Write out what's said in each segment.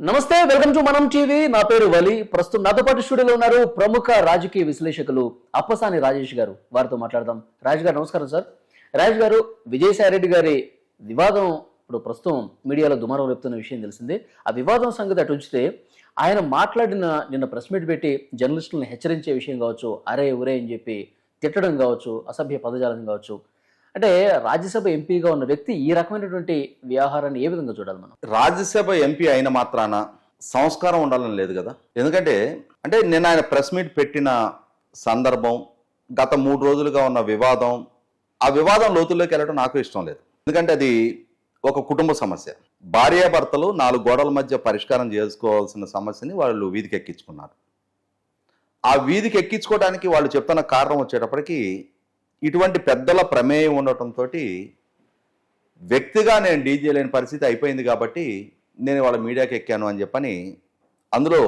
నమస్తే welcome to మనం TV. నా పేరు వలి. ప్రస్తుతం నాతో పాటు స్టూడియోలో ఉన్నారు ప్రముఖ రాజకీయ విశ్లేషకులు అప్పసాని రాజేష్ గారు. వారితో మాట్లాడదాం. రాజు గారు నమస్కారం సార్. రాజేష్ గారు విజయసాయి రెడ్డి గారి వివాదం ఇప్పుడు ప్రస్తుతం మీడియాలో దుమారం రేపుతున్న విషయం తెలిసిందే. ఆ వివాదం సంగతి అటు ఉంచితే ఆయన మాట్లాడిన నిన్న ప్రెస్ మీట్ పెట్టి జర్నలిస్టులను హెచ్చరించే విషయం కావచ్చు అరే ఉరే అని చెప్పి తిట్టడం కావచ్చు అసభ్య పదజాలం కావచ్చు అంటే రాజ్యసభ ఎంపీగా ఉన్న వ్యక్తి ఈ రకమైనటువంటి వ్యవహారాన్ని ఏ విధంగా చూడాలి మనం? రాజ్యసభ ఎంపీ అయిన మాత్రాన సంస్కారం ఉండాలని లేదు కదా? ఎందుకంటే అంటే నిన్న ఆయన ప్రెస్ మీట్ పెట్టిన సందర్భం గత మూడు రోజులుగా ఉన్న వివాదం ఆ వివాదం లోతుల్లోకి వెళ్ళడం నాకు ఇష్టం లేదు. ఎందుకంటే అది ఒక కుటుంబ సమస్య. భార్యాభర్తలు నాలుగు గోడల మధ్య పరిష్కారం చేసుకోవాల్సిన సమస్యని వాళ్ళు వీధికి ఎక్కించుకున్నారు. ఆ వీధికి ఎక్కించుకోవడానికి వాళ్ళు చెప్తున్న కారణం వచ్చేటప్పటికి ఇటువంటి పెద్దల ప్రమేయం ఉండటంతో వ్యక్తిగా నేను డీల్ చేయలేని పరిస్థితి అయిపోయింది కాబట్టి నేను వాళ్ళ మీడియాకి ఎక్కాను అని చెప్పని అందులో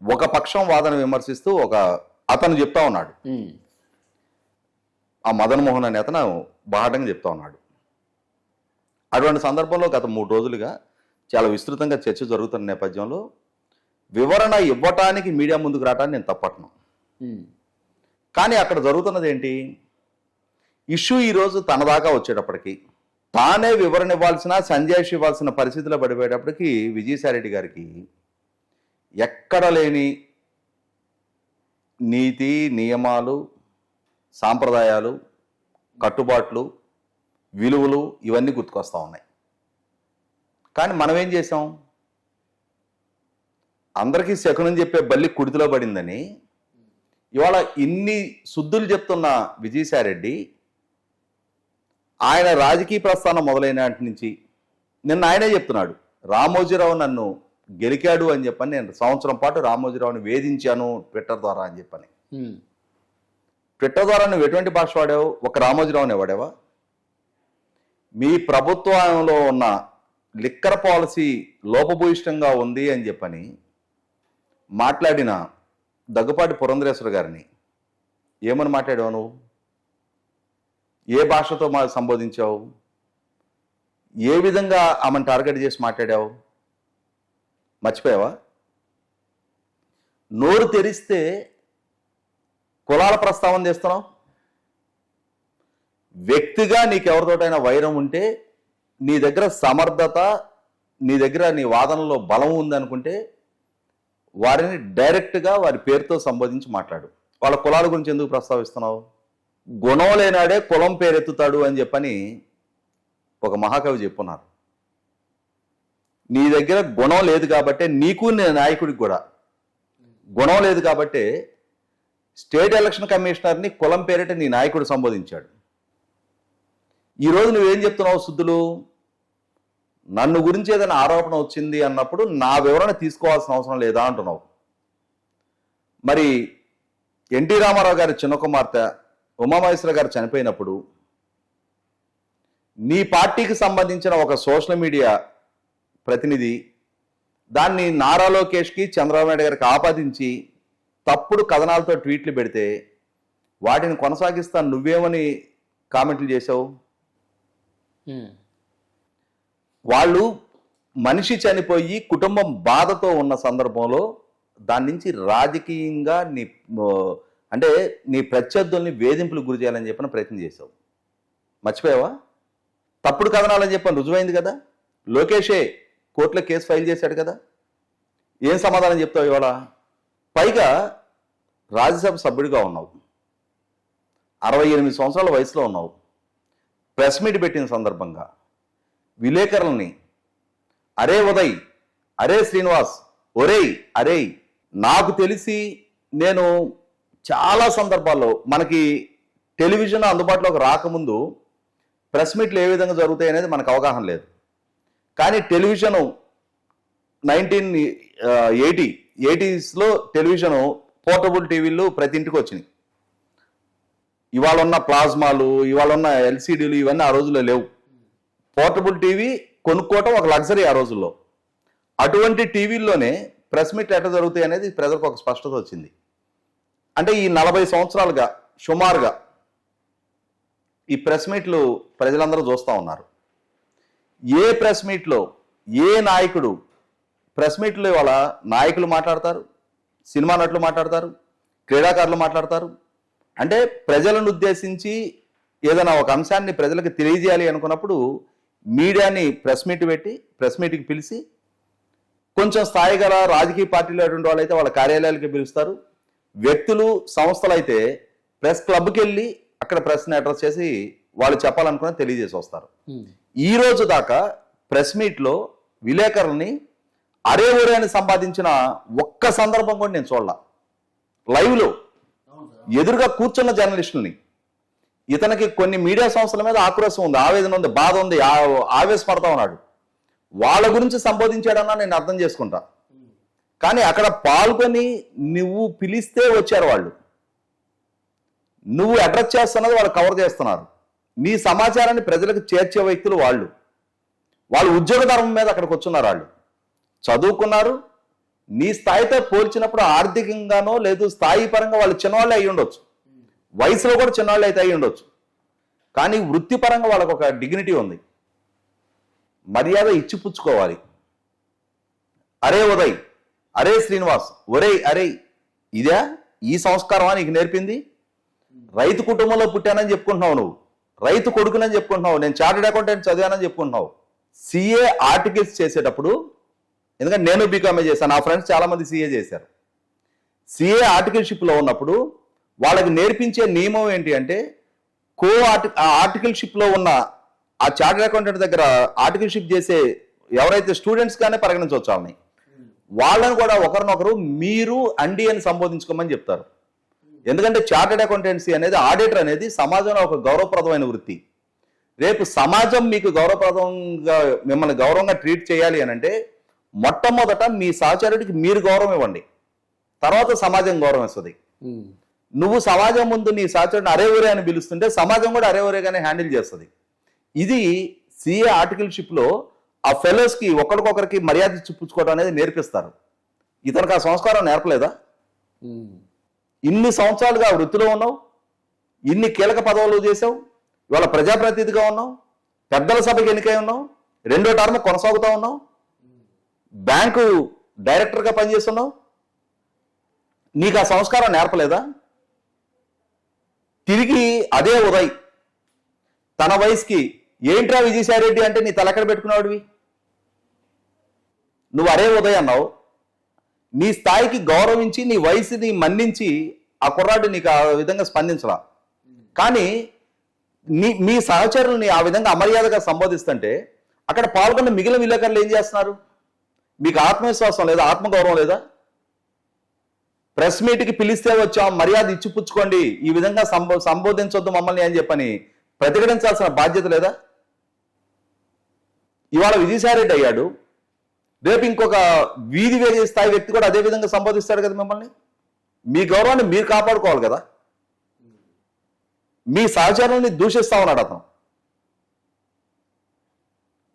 ఒక పక్షం వాదన విమర్శిస్తూ ఒక అతను చెప్తా ఉన్నాడు. ఆ మదన్ మోహన్ అనే అతను బాహటంగా చెప్తా ఉన్నాడు. అటువంటి సందర్భంలో గత మూడు రోజులుగా చాలా విస్తృతంగా చర్చ జరుగుతున్న నేపథ్యంలో వివరణ ఇవ్వటానికి మీడియా ముందుకు రావటాన్ని నేను తప్పట్ను. కానీ అక్కడ జరుగుతున్నది ఏంటి? ఇష్యూ ఈరోజు తన దాకా వచ్చేటప్పటికి తానే వివరణ ఇవ్వాల్సిన సంజయ్ ఇవ్వాల్సిన పరిస్థితిలో పడిపోయేటప్పటికి విజయసాయిరెడ్డి గారికి ఎక్కడ లేని నీతి నియమాలు సాంప్రదాయాలు కట్టుబాట్లు విలువలు ఇవన్నీ గుర్తుకొస్తా ఉన్నాయి. కానీ మనం ఏం చేసాం అందరికీ శకునం చెప్పే బల్లి కుడితిలో పడిందని ఇవాళ ఇన్ని శుద్ధులు చెప్తున్న విజయసాయిరెడ్డి ఆయన రాజకీయ ప్రస్థానం మొదలైన నుంచి నిన్న ఆయనే చెప్తున్నాడు రామోజీరావు నన్ను గెలికాడు అని చెప్పని నేను సంవత్సరం పాటు రామోజీరావుని వేధించాను ట్విట్టర్ ద్వారా అని చెప్పని. ట్విట్టర్ ద్వారా నువ్వు ఎటువంటి భాష వాడావు? ఒక రామోజీరావుని వాడావా? మీ ప్రభుత్వంలో ఉన్న లిక్కర్ పాలసీ లోపభూయిష్టంగా ఉంది అని చెప్పని మాట్లాడిన దగ్గుపాటి పురంధరేశ్వర గారిని ఏమని మాట్లాడావు నువ్వు? ఏ భాషతో మా సంబోధించావు? ఏ విధంగా ఆమెను టార్గెట్ చేసి మాట్లాడావు? మర్చిపోయావా? నోరు తెరిస్తే కులాల ప్రస్తావన చేస్తున్నావు? వ్యక్తిగా నీకెవరితోటైనా వైరం ఉంటే నీ దగ్గర సమర్థత నీ దగ్గర నీ వాదనలో బలం ఉందనుకుంటే వారిని డైరెక్ట్గా వారి పేరుతో సంబోధించి మాట్లాడు. వాళ్ళ కులాల గురించి ఎందుకు ప్రస్తావిస్తున్నావు? గుణం లేనాడే కులం పేరెత్తుతాడు అని చెప్పని ఒక మహాకవి చెప్పున్నారు. నీ దగ్గర గుణం లేదు కాబట్టే నీకు నీ నాయకుడికి కూడా. గుణం లేదు కాబట్టే స్టేట్ ఎలక్షన్ కమిషనర్ని కులం పేరిట నీ నాయకుడు సంబోధించాడు. ఈరోజు నువ్వేం చెప్తున్నావు శుద్ధులు? నన్ను గురించి ఏదైనా ఆరోపణ వచ్చింది అన్నప్పుడు నా వివరణ తీసుకోవాల్సిన అవసరం లేదా అంటున్నావు. మరి ఎన్టీ రామారావు గారి చిన్న కుమార్తె ఉమామహేశ్వర గారు చనిపోయినప్పుడు నీ పార్టీకి సంబంధించిన ఒక సోషల్ మీడియా ప్రతినిధి దాన్ని నారా లోకేష్కి చంద్రబాబు నాయుడు గారికి ఆపాదించి తప్పుడు కథనాలతో ట్వీట్లు పెడితే వాటిని కొనసాగిస్తా నువ్వేమని కామెంట్లు చేసావు వాళ్ళు మనిషి చనిపోయి కుటుంబం బాధతో ఉన్న సందర్భంలో దాని నుంచి రాజకీయంగా నీ అంటే నీ ప్రత్యర్థుల్ని వేధింపులు గురి చేయాలని చెప్పిన ప్రయత్నం చేసావు మర్చిపోయావా? తప్పుడు కథనాలని చెప్పాను రుజువైంది కదా? లోకేషే కోర్టులో కేసు ఫైల్ చేశాడు కదా? ఏం సమాధానం చెప్తావు ఇవాళ? పైగా రాజ్యసభ సభ్యుడిగా ఉన్నావు. అరవై ఎనిమిది సంవత్సరాల వయసులో ఉన్నావు. ప్రెస్ మీట్ పెట్టిన సందర్భంగా. విలేకరుల్ని అరే ఉదయ్ అరే శ్రీనివాస్ ఒరేయ్ అరేయ్ నాకు తెలిసి నేను చాలా సందర్భాల్లో మనకి టెలివిజన్ అందుబాటులోకి రాకముందు ప్రెస్ మీట్లు ఏ విధంగా జరుగుతాయి అనేది మనకు అవగాహన లేదు. కానీ టెలివిజను నైన్టీన్ ఎయిటీ ఎయిటీస్లో టెలివిజను పోర్టబుల్ టీవీలు ప్రతి ఇంటికి వచ్చినాయి. ఇవాళ ఉన్న ప్లాజ్మాలు ఇవాళ ఉన్న ఎల్సిడీలు ఇవన్నీ ఆ రోజుల్లో లేవు. పోర్టబుల్ టీవీ కొనుక్కోవటం ఒక లగ్జరీ ఆ రోజుల్లో. అటువంటి టీవీల్లోనే ప్రెస్ మీట్లు ఎట్లా జరుగుతాయి అనేది ప్రజలకు ఒక స్పష్టత వచ్చింది. అంటే ఈ నలభై సంవత్సరాలుగా సుమారుగా ఈ ప్రెస్ మీట్లు ప్రజలందరూ చూస్తూ ఉన్నారు. ఏ ప్రెస్ మీట్లో ఏ నాయకుడు ప్రెస్ మీట్లు ఇవాళ నాయకులు మాట్లాడతారు సినిమా నటులు మాట్లాడతారు క్రీడాకారులు మాట్లాడతారు? అంటే ప్రజలను ఉద్దేశించి ఏదైనా ఒక అంశాన్ని ప్రజలకు తెలియజేయాలి అనుకున్నప్పుడు మీడియాని ప్రెస్ మీట్ పెట్టి ప్రెస్ మీట్కి పిలిచి కొంచెం స్థాయి గల రాజకీయ పార్టీలు అటువంటి వాళ్ళు అయితే వాళ్ళ కార్యాలయాలకి పిలుస్తారు. వ్యక్తులు సంస్థలు అయితే ప్రెస్ క్లబ్కి వెళ్ళి అక్కడ ప్రెస్ని అడ్రస్ చేసి వాళ్ళు చెప్పాలనుకున్న తెలియజేసి వస్తారు. ఈ రోజు దాకా ప్రెస్ మీట్లో విలేకరుల్ని అరే ఒరే అని సంపాదించిన ఒక్క సందర్భం కూడా నేను చూడాల. లైవ్లో. ఎదురుగా కూర్చున్న జర్నలిస్టుల్ని ఇతనికి కొన్ని మీడియా సంస్థల మీద ఆక్రోశం ఉంది ఆవేదన ఉంది బాధ ఉంది ఆ- ఆవేశపడతా ఉన్నాడు. వాళ్ళ గురించి సంబోధించాడన్నా నేను అర్థం చేసుకుంటా. కానీ అక్కడ పాల్గొని నువ్వు పిలిస్తే వచ్చారు వాళ్ళు. నువ్వు అడ్రస్ చేస్తున్నది వాళ్ళు కవర్ చేస్తున్నారు. నీ సమాచారాన్ని ప్రజలకు చేర్చే వ్యక్తులు వాళ్ళు. వాళ్ళు ఉద్యోగ ధర్మం మీద అక్కడికి వచ్చున్నారు వాళ్ళు. చదువుకున్నారు. నీ స్థాయితో పోల్చినప్పుడు ఆర్థికంగానో లేదు స్థాయి పరంగా వాళ్ళు చిన్నవాళ్ళే అయ్యి ఉండొచ్చు వయసులో కూడా చిన్నవాళ్ళు అయితే అయి ఉండొచ్చు. కానీ వృత్తిపరంగా వాళ్ళకు ఒక డిగ్నిటీ ఉంది. మర్యాద ఇచ్చిపుచ్చుకోవాలి అరే ఉదయ్ అరే శ్రీనివాస్ ఒరేయ్ అరే ఇదే? ఈ సంస్కారమా నీకు నేర్పింది? రైతు కుటుంబంలో పుట్టానని చెప్పుకుంటున్నావు నువ్వు. రైతు కొడుకునని చెప్పుకుంటున్నావు. నేను చార్టెడ్ అకౌంటెంట్ చదివానని చెప్పుకుంటున్నావు. సిఏ ఆర్టికల్స్ చేసేటప్పుడు ఎందుకంటే నేను బీకామే చేశాను నా ఫ్రెండ్స్ చాలా మంది సిఏ చేశారు. సిఏ ఆర్టికల్షిప్లో ఉన్నప్పుడు వాళ్ళకి నేర్పించే నియమం ఏంటి అంటే కో ఆర్టి ఆ ఆర్టికల్షిప్లో ఉన్న ఆ చార్టెడ్ అకౌంటెంట్ దగ్గర ఆర్టికల్షిప్ చేసే ఎవరైతే స్టూడెంట్స్గానే పరిగణించవచ్చు వాళ్ళని. వాళ్ళని కూడా ఒకరినొకరు మీరు అండి అని సంబోధించుకోమని చెప్తారు. ఎందుకంటే చార్టెడ్ అకౌంటెన్సీ అనేది ఆడిటర్ అనేది సమాజంలో ఒక గౌరవప్రదమైన వృత్తి. రేపు సమాజం మీకు గౌరవప్రదంగా మిమ్మల్ని గౌరవంగా ట్రీట్ చేయాలి అని అంటే మొట్టమొదట మీ సహచరుడికి మీరు గౌరవం ఇవ్వండి. తర్వాత సమాజం గౌరవం ఇస్తుంది. నువ్వు సమాజం ముందు నీ సహచరుడిని అరే ఒరే అని పిలుస్తుంటే సమాజం కూడా అరే ఒరేగానే హ్యాండిల్ చేస్తుంది. ఇది సిఏ ఆర్టికల్షిప్లో ఆ ఫెలోస్కి ఒకరికొకరికి మర్యాద చూపించుకోవడం అనేది నేర్పిస్తారు. ఇతనికి ఆ సంస్కారం నేర్పలేదా. ఇన్ని సంవత్సరాలుగా వృత్తిలో ఉన్నావు ఇన్ని కీలక పదవులు చేసావు ఇవాళ ప్రజాప్రతినిధిగా ఉన్నావు పెద్దల సభకి ఎన్నికై ఉన్నావు రెండో టర్మ్ కొనసాగుతా ఉన్నావు బ్యాంకు డైరెక్టర్గా పనిచేస్తున్నావు. నీకు ఆ సంస్కారం నేర్పలేదా? తిరిగి అదే ఉదయ్. తన వయసుకి ఏంట్రా విజయసాయిరెడ్డి అంటే నీ తలకడ పెట్టుకున్నాడువి? నువ్వు అరే ఉదయ్ అన్నావు. నీ స్థాయికి గౌరవించి నీ వయసుని మన్నించి ఆ కుర్రాడు నీకు ఆ విధంగా స్పందించరా కానీ నీ మీ సహచరుల్ని ఆ విధంగా అమర్యాదగా సంబోధిస్తుంటే అక్కడ పాల్గొన్న మిగిలిన విలేకరులు ఏం చేస్తున్నారు? మీకు ఆత్మవిశ్వాసం లేదా ఆత్మగౌరవం లేదా? ప్రెస్ మీట్కి పిలిస్తే వచ్చాం మర్యాద ఇచ్చిపుచ్చుకోండి ఈ విధంగా సంబో సంబోధించొద్దు మమ్మల్ని అని చెప్పని ప్రతిఘటించాల్సిన బాధ్యత లేదా? ఇవాళ విజయసాయిరెడ్డి అయ్యాడు. రేపు ఇంకొక వీధి వేరే స్థాయి వ్యక్తి కూడా అదే విధంగా సంబోధిస్తాడు కదా మిమ్మల్ని? మీ గౌరవాన్ని మీరు కాపాడుకోవాలి కదా? మీ సహచరుల్ని దూషిస్తా ఉన్నాడు అతను.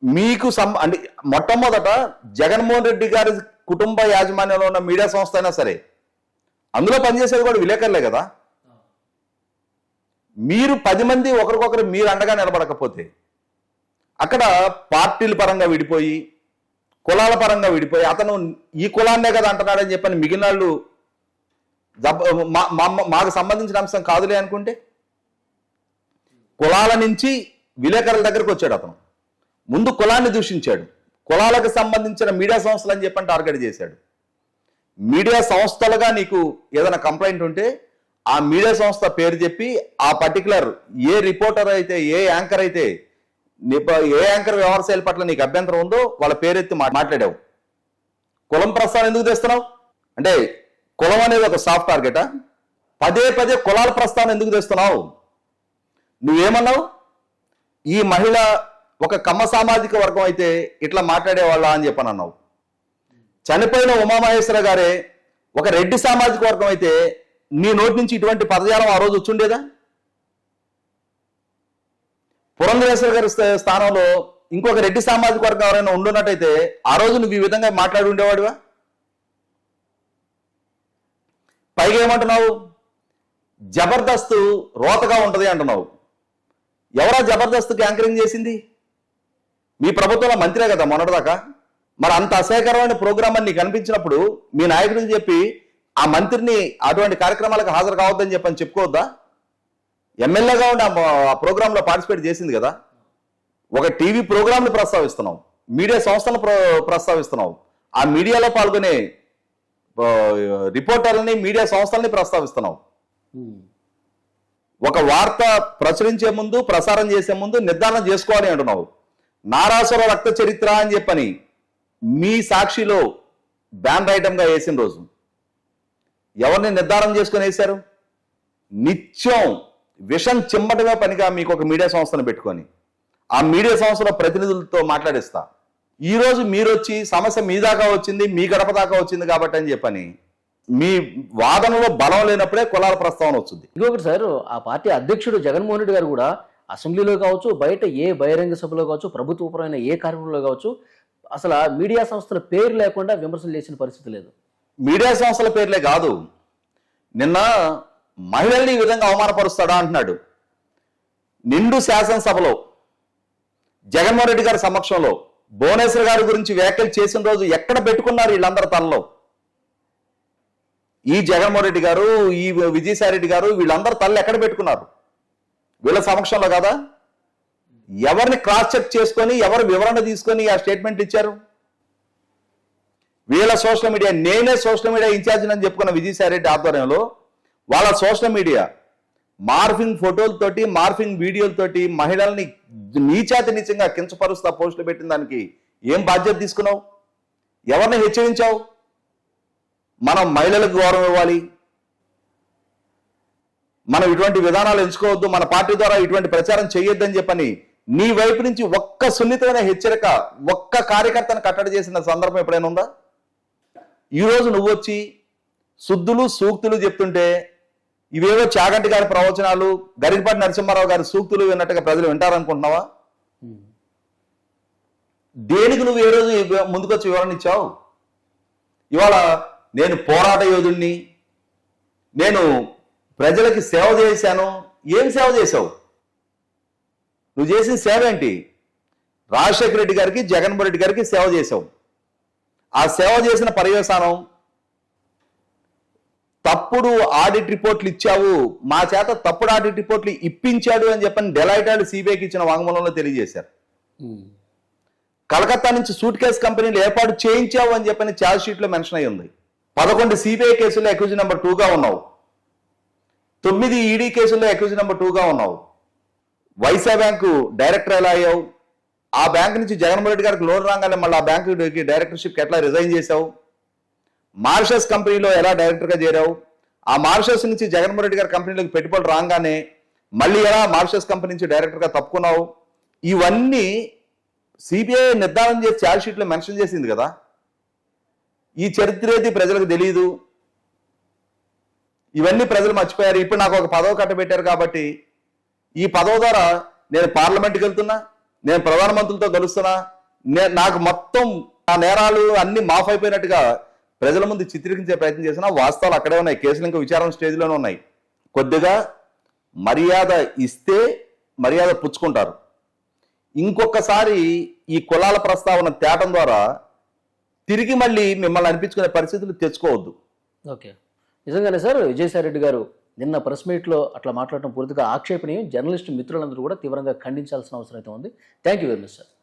మీకు సం అంటే మొట్టమొదట జగన్మోహన్ రెడ్డి గారి కుటుంబ యాజమాన్యంలో ఉన్న మీడియా సంస్థ అయినా సరే అందులో పనిచేసేది కూడా విలేకరులే కదా. మీరు పది మంది ఒకరికొకరు మీరు అండగా నిలబడకపోతే అక్కడ పార్టీల పరంగా విడిపోయి కులాల పరంగా విడిపోయి అతను ఈ కులాన్నే కదా అంటున్నాడని చెప్పని మిగిలిన వాళ్ళు మాకు సంబంధించిన అంశం కాదులే అనుకుంటే కులాల నుంచి విలేకరుల దగ్గరకు వచ్చాడు అతను. ముందు కులాన్ని దూషించాడు. కులాలకు సంబంధించిన మీడియా సంస్థలు అని చెప్పని టార్గెట్ చేశాడు. మీడియా సంస్థలుగా నీకు ఏదైనా కంప్లైంట్ ఉంటే ఆ మీడియా సంస్థ పేరు చెప్పి ఆ పర్టికులర్ ఏ రిపోర్టర్ అయితే ఏ యాంకర్ అయితే నీ ప- ఏ యాంకర్ వ్యవహారాల పట్ల నీకు అభ్యంతరం ఉందో వాళ్ళ పేరెత్తి మాట్లాడావు. కులం ప్రస్తావన ఎందుకు తెస్తున్నావు? అంటే కులం అనేది ఒక సాఫ్ట్ టార్గెటా పదే పదే కులాల ప్రస్తావన ఎందుకు తెస్తున్నావు? నువ్వేమన్నావు? ఈ మహిళ ఒక కమ్మ సామాజిక వర్గం అయితే ఇట్లా మాట్లాడేవాళ్ళ అని చెప్పని అన్నావు చనిపోయిన ఉమామహేశ్వర గారే ఒక రెడ్డి సామాజిక వర్గం అయితే నీ నోటి నుంచి ఇటువంటి పదజాలం ఆ రోజు వచ్చుండేదా? పురంధరేశ్వర గారి స్థా- స్థానంలో ఇంకొక రెడ్డి సామాజిక వర్గం ఎవరైనా ఉండున్నట్టయితే ఆ రోజు నువ్వు ఈ విధంగా మాట్లాడి ఉండేవాడివా? పైగా ఏమంటున్నావు? జబర్దస్త్ రోతగా ఉంటది అంటున్నావు. ఎవరా జబర్దస్త్ యాంకరింగ్ చేసింది? మీ ప్రభుత్వంలో మంత్రే కదా మొన్నటిదాకా. మరి అంత అసహ్యకరమైన ప్రోగ్రామ్ అని నీకు అనిపించినప్పుడు మీ నాయకుడికి చెప్పి ఆ మంత్రిని అటువంటి కార్యక్రమాలకు హాజరు కావద్దని చెప్పని చెప్పుకోవద్దా? ఎమ్మెల్యేగా ఉండి ఆ- ప్రోగ్రాంలో పార్టిసిపేట్ చేసింది కదా. ఒక టీవీ ప్రోగ్రాంని ప్రస్తావిస్తున్నాం మీడియా సంస్థలను ప్రస్తావిస్తున్నావు. ప్రస్తావిస్తున్నాం ఆ మీడియాలో పాల్గొనే రిపోర్టర్లని మీడియా సంస్థల్ని ప్రస్తావిస్తున్నాం ఒక వార్త ప్రచురించే ముందు ప్రసారం చేసే ముందు నిర్ధారణ చేసుకోవాలి అంటున్నావు. నారాసుర రక్త చరిత్ర అని చెప్పని మీ సాక్షిలో బ్యాండ్ ఐటమ్గా వేసిన రోజు ఎవరిని నిర్ధారణ చేసుకొని వేశారు? నిత్యం విషం చిమ్మటగా పనిగా మీకు ఒక మీడియా సంస్థను పెట్టుకొని ఆ మీడియా సంస్థల ప్రతినిధులతో మాట్లాడిస్తా. ఈ రోజు మీరు వచ్చి సమస్య మీ దాకా వచ్చింది మీ గడప దాకా వచ్చింది కాబట్టి అని చెప్పని మీ వాదనలో బలం లేనప్పుడే కులాల ప్రస్తావన వచ్చింది ఇంకొకటి సార్ ఆ పార్టీ అధ్యక్షుడు జగన్మోహన్ రెడ్డి గారు కూడా అసెంబ్లీలో కావచ్చు బయట ఏ బహిరంగ సభలో కావచ్చు ప్రభుత్వపరమైన ఏ కార్యక్రమంలో కావచ్చు అసలు మీడియా సంస్థల పేరు లేకుండా విమర్శలు చేసిన పరిస్థితి లేదు. మీడియా సంస్థల పేర్లే కాదు. నిన్న మహిళల్ని ఈ విధంగా అవమానపరుస్తాడా అంటున్నాడు. నిండు శాసనసభలో జగన్మోహన్ రెడ్డి గారి సమక్షంలో భువనేశ్వర్ గారి గురించి వ్యాఖ్యలు చేసిన రోజు ఎక్కడ పెట్టుకున్నారు వీళ్ళందరి తనలో? ఈ జగన్మోహన్ రెడ్డి గారు ఈ విజయసాయి రెడ్డి గారు వీళ్ళందరూ తల్లు ఎక్కడ పెట్టుకున్నారు? వీళ్ళ సమక్షంలో కదా? ఎవరిని క్రాస్ చెక్ చేసుకొని ఎవరు వివరణ తీసుకొని ఆ స్టేట్మెంట్ ఇచ్చారు? వీళ్ళ సోషల్ మీడియా నేనే సోషల్ మీడియా ఇన్ఛార్జ్ అని చెప్పుకున్న విజయసాయి రెడ్డి ఆధ్వర్యంలో వాళ్ళ సోషల్ మీడియా మార్ఫింగ్ ఫోటోలతోటి మార్ఫింగ్ వీడియోలతోటి మహిళల్ని నీచాతి నీచంగా కించపరుస్తా పోస్టులు పెట్టిన దానికి ఏం బాధ్యత తీసుకున్నావు? ఎవరిని హెచ్చరించావు? మనం మహిళలకు గౌరవం ఇవ్వాలి. మనం ఇటువంటి విధానాలు ఎంచుకోవద్దు. మన పార్టీ ద్వారా ఇటువంటి ప్రచారం చేయొద్దని చెప్పని నీ వైపు నుంచి ఒక్క సున్నితమైన హెచ్చరిక ఒక్క కార్యకర్తను కట్టడి చేసిన సందర్భం ఎప్పుడైనా ఉందా? ఈరోజు నువ్వు వచ్చి శుద్ధులు సూక్తులు చెప్తుంటే ఇవేవో చాగంటి గారి ప్రవచనాలు గరికపాటి నరసింహారావు గారి సూక్తులు విన్నట్టుగా ప్రజలు వింటారనుకుంటున్నావా? దేనికి నువ్వు ఏ రోజు ముందుకొచ్చి వివరణ ఇచ్చావు? ఇవాళ నేను పోరాట యోధుణ్ణి నేను ప్రజలకి సేవ చేశాను ఏం సేవ చేశావు? నువ్వు చేసిన సేవ ఏంటి? రాజశేఖర రెడ్డి గారికి జగన్మోహన్ రెడ్డి గారికి సేవ చేసావు ఆ సేవ చేసిన పర్యవసానం తప్పుడు ఆడిట్ రిపోర్ట్లు ఇచ్చావు. మా చేత తప్పుడు ఆడిట్ రిపోర్ట్లు ఇప్పించాడు అని చెప్పని డెలైట్ సిబిఐకి ఇచ్చిన వాంగ్మూలంలో తెలియజేశారు. కలకత్తా నుంచి సూట్ కేసు కంపెనీలు ఏర్పాటు చేయించావు అని చెప్పని ఛార్జ్ షీట్లో మెన్షన్ అయి ఉంది. పదకొండు సిబిఐ కేసుల్లో అక్యూజ్ నెంబర్ టూగా ఉన్నావు. తొమ్మిది ఈడీ కేసుల్లో అక్యూజ్ నెంబర్ టూగా ఉన్నావు. వైసా బ్యాంకు డైరెక్టర్ ఎలా అయ్యావు? ఆ బ్యాంక్ నుంచి జగన్మోహన్ రెడ్డి గారికి లోన్ రాగానే మళ్ళీ ఆ బ్యాంకు డైరెక్టర్షిప్కి ఎట్లా రిజైన్ చేశావు? మార్షల్స్ కంపెనీలో ఎలా డైరెక్టర్గా చేరావు? ఆ మార్షల్స్ నుంచి జగన్మోహన్ రెడ్డి గారి కంపెనీలోకి పెట్టుబడులు రాగానే మళ్ళీ ఎలా మార్షస్ కంపెనీ నుంచి డైరెక్టర్గా తప్పుకున్నావు? ఇవన్నీ సిబిఐ నిర్ధారణ చేసి ఛార్జ్ షీట్లో మెన్షన్ చేసింది కదా? ఈ చరిత్ర ఏది ప్రజలకు తెలియదు ఇవన్నీ ప్రజలు మర్చిపోయారు. ఇప్పుడు నాకు ఒక పదవి కట్టబెట్టారు కాబట్టి ఈ పదవి ద్వారా నేను పార్లమెంట్కి వెళ్తున్నా నేను ప్రధానమంత్రులతో కలుస్తున్నా నే- నాకు మొత్తం ఆ నేరాలు అన్ని మాఫ్ అయిపోయినట్టుగా ప్రజల ముందు చిత్రీకరించే ప్రయత్నం చేసినా వాస్తవాలు అక్కడే ఉన్నాయి. కేసులు ఇంకా విచారణ స్టేజ్లోనే ఉన్నాయి. కొద్దిగా మర్యాద ఇస్తే మర్యాద పుచ్చుకుంటారు. ఇంకొకసారి ఈ కులాల ప్రస్తావన తేటం ద్వారా తిరిగి మళ్ళీ మిమ్మల్ని అనిపించుకునే పరిస్థితులు తెచ్చుకోవద్దు. ఓకే. నిజంగానే సార్ విజయసాయి రెడ్డి గారు నిన్న ప్రెస్ మీట్లో అట్లా మాట్లాడటం పూర్తిగా ఆక్షేపణీయం. జర్నలిస్ట్ మిత్రులందరూ కూడా తీవ్రంగా ఖండించాల్సిన అవసరం అయితే ఉంది. Thank you very much sir.